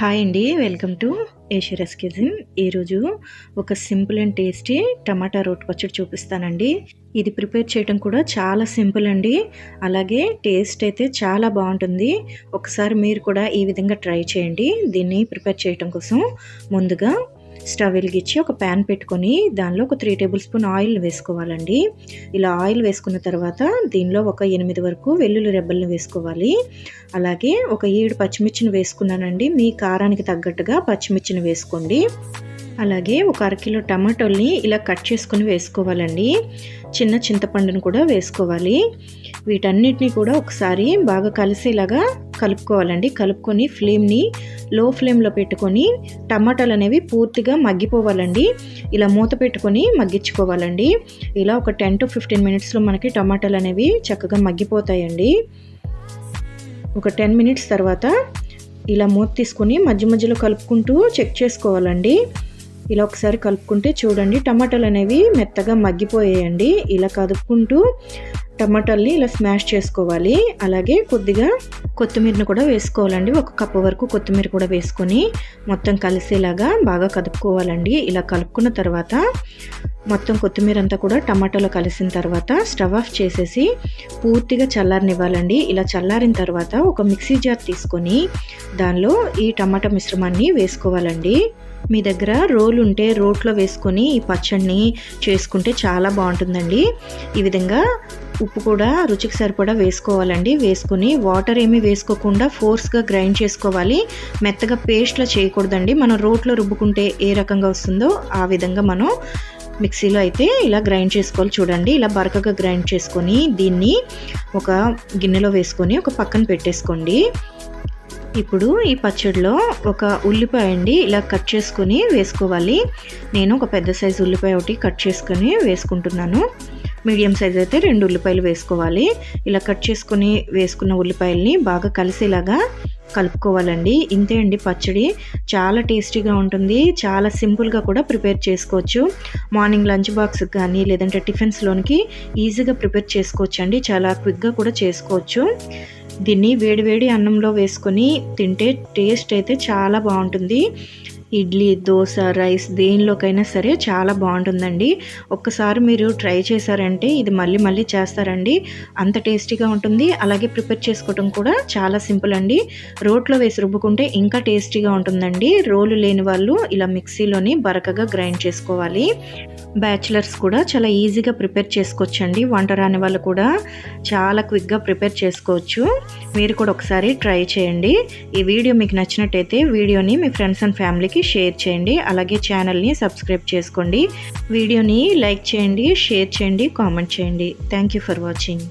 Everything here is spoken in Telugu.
హాయ్ అండి వెల్కమ్ టు ఏషియరస్ కిజిన్ ఈరోజు ఒక సింపుల్ అండ్ టేస్టీ టమాటా రోట్ పచ్చడి చూపిస్తానండి. ఇది ప్రిపేర్ చేయడం కూడా చాలా సింపుల్ అండి. అలాగే టేస్ట్ అయితే చాలా బాగుంటుంది. ఒకసారి మీరు కూడా ఈ విధంగా ట్రై చేయండి. దీన్ని ప్రిపేర్ చేయడం కోసం ముందుగా స్టవ్ వెలిగించి ఒక ప్యాన్ పెట్టుకొని దానిలో ఒక త్రీ టేబుల్ స్పూన్ ఆయిల్ వేసుకోవాలండి. ఇలా ఆయిల్ వేసుకున్న తర్వాత దీనిలో ఒక ఎనిమిది వరకు వెల్లుల్లి రెబ్బలను వేసుకోవాలి. అలాగే ఒక ఏడు పచ్చిమిర్చిని వేసుకున్నానండి. మీ కారానికి తగ్గట్టుగా పచ్చిమిర్చిని వేసుకోండి. అలాగే ఒక అరకిలో టమాటోల్ని ఇలా కట్ చేసుకుని వేసుకోవాలండి. చిన్న చింతపండును కూడా వేసుకోవాలి. వీటన్నిటిని కూడా ఒకసారి బాగా కలిసేలాగా కలుపుకోవాలండి. కలుపుకొని ఫ్లేమ్ని లో ఫ్లేమ్లో పెట్టుకొని టమాటాలు అనేవి పూర్తిగా మగ్గిపోవాలండి. ఇలా మూత పెట్టుకొని మగ్గించుకోవాలండి. ఇలా ఒక టెన్ టు ఫిఫ్టీన్ మినిట్స్లో మనకి టమాటాలు అనేవి చక్కగా మగ్గిపోతాయండి. ఒక టెన్ మినిట్స్ తర్వాత ఇలా మూత తీసుకొని మధ్య మధ్యలో కలుపుకుంటూ చెక్ చేసుకోవాలండి. ఇలా ఒకసారి కలుపుకుంటే చూడండి టమాటాలు అనేవి మెత్తగా మగ్గిపోయాయండి. ఇలా కదుపుకుంటూ టమాటాలని ఇలా స్మాష్ చేసుకోవాలి. అలాగే కొద్దిగా కొత్తిమీరను కూడా వేసుకోవాలండి. ఒక కప్పు వరకు కొత్తిమీర కూడా వేసుకొని మొత్తం కలిసేలాగా బాగా కలుపుకోవాలండి ఇలా కలుపుకున్న తర్వాత మొత్తం కొత్తిమీర అంతా కూడా టమాటాలో కలిసిన తర్వాత స్టవ్ ఆఫ్ చేసేసి పూర్తిగా చల్లారనివ్వాలండి. ఇలా చల్లారిన తర్వాత ఒక మిక్సీ జార్ తీసుకొని దానిలో ఈ టమాటా మిశ్రమాన్ని వేసుకోవాలండి. మీ దగ్గర రోల్ ఉంటే రోట్లో వేసుకొని ఈ పచ్చడిని చేసుకుంటే చాలా బాగుంటుందండి. ఈ విధంగా ఉప్పు కూడా రుచికి సరిపడా వేసుకోవాలండి. వేసుకుని వాటర్ ఏమీ వేసుకోకుండా ఫోర్స్గా గ్రైండ్ చేసుకోవాలి. మెత్తగా పేస్ట్లో చేయకూడదండి. మనం రోట్లో రుబ్బుకుంటే ఏ రకంగా వస్తుందో ఆ విధంగా మనం మిక్సీలో అయితే ఇలా గ్రైండ్ చేసుకోవాలి చూడండి. ఇలా బరకగా గ్రైండ్ చేసుకొని దీన్ని ఒక గిన్నెలో వేసుకొని ఒక పక్కన పెట్టేసుకోండి. ఇప్పుడు ఈ పచ్చడిలో ఒక ఉల్లిపాయ అండి ఇలా కట్ చేసుకొని వేసుకోవాలి. నేను ఒక పెద్ద సైజు ఉల్లిపాయ ఒకటి కట్ చేసుకొని వేసుకుంటున్నాను. మీడియం సైజ్ అయితే రెండు ఉల్లిపాయలు వేసుకోవాలి. ఇలా కట్ చేసుకుని వేసుకున్న ఉల్లిపాయల్ని బాగా కలిసేలాగా కలుపుకోవాలండి. ఇంతే అండి పచ్చడి. చాలా టేస్టీగా ఉంటుంది. చాలా సింపుల్గా కూడా ప్రిపేర్ చేసుకోవచ్చు. మార్నింగ్ లంచ్ బాక్స్ కానీ లేదంటే టిఫిన్స్లోనికి ఈజీగా ప్రిపేర్ చేసుకోవచ్చు అండి చాలా క్విక్గా కూడా చేసుకోవచ్చు. దీన్ని వేడివేడి అన్నంలో వేసుకొని తింటే టేస్ట్ అయితే చాలా బాగుంటుంది. ఇడ్లీ దోశ రైస్ దేనిలోకైనా సరే చాలా బాగుంటుందండి. ఒక్కసారి మీరు ట్రై చేశారంటే ఇది మళ్ళీ మళ్ళీ చేస్తారండి. అంత టేస్టీగా ఉంటుంది. అలాగే ప్రిపేర్ చేసుకోవడం కూడా చాలా సింపుల్ అండి. రోట్లో వేసి రుబ్బుకుంటే ఇంకా టేస్టీగా ఉంటుందండి. రోలు లేని వాళ్ళు ఇలా మిక్సీలోని బరకగా గ్రైండ్ చేసుకోవాలి. బ్యాచిలర్స్ కూడా చాలా ఈజీగా ప్రిపేర్ చేసుకోవచ్చండి. వంట రాని వాళ్ళు కూడా చాలా క్విక్గా ప్రిపేర్ చేసుకోవచ్చు. మీరు కూడా ఒకసారి ట్రై చేయండి. ఈ వీడియో మీకు నచ్చినట్టయితే వీడియోని మీ ఫ్రెండ్స్ అండ్ ఫ్యామిలీకి షేర్ చేయండి. అలాగే ఛానల్ని సబ్స్క్రైబ్ చేసుకోండి. వీడియోని లైక్ చేయండి షేర్ చేయండి కామెంట్ చేయండి. Thank you for watching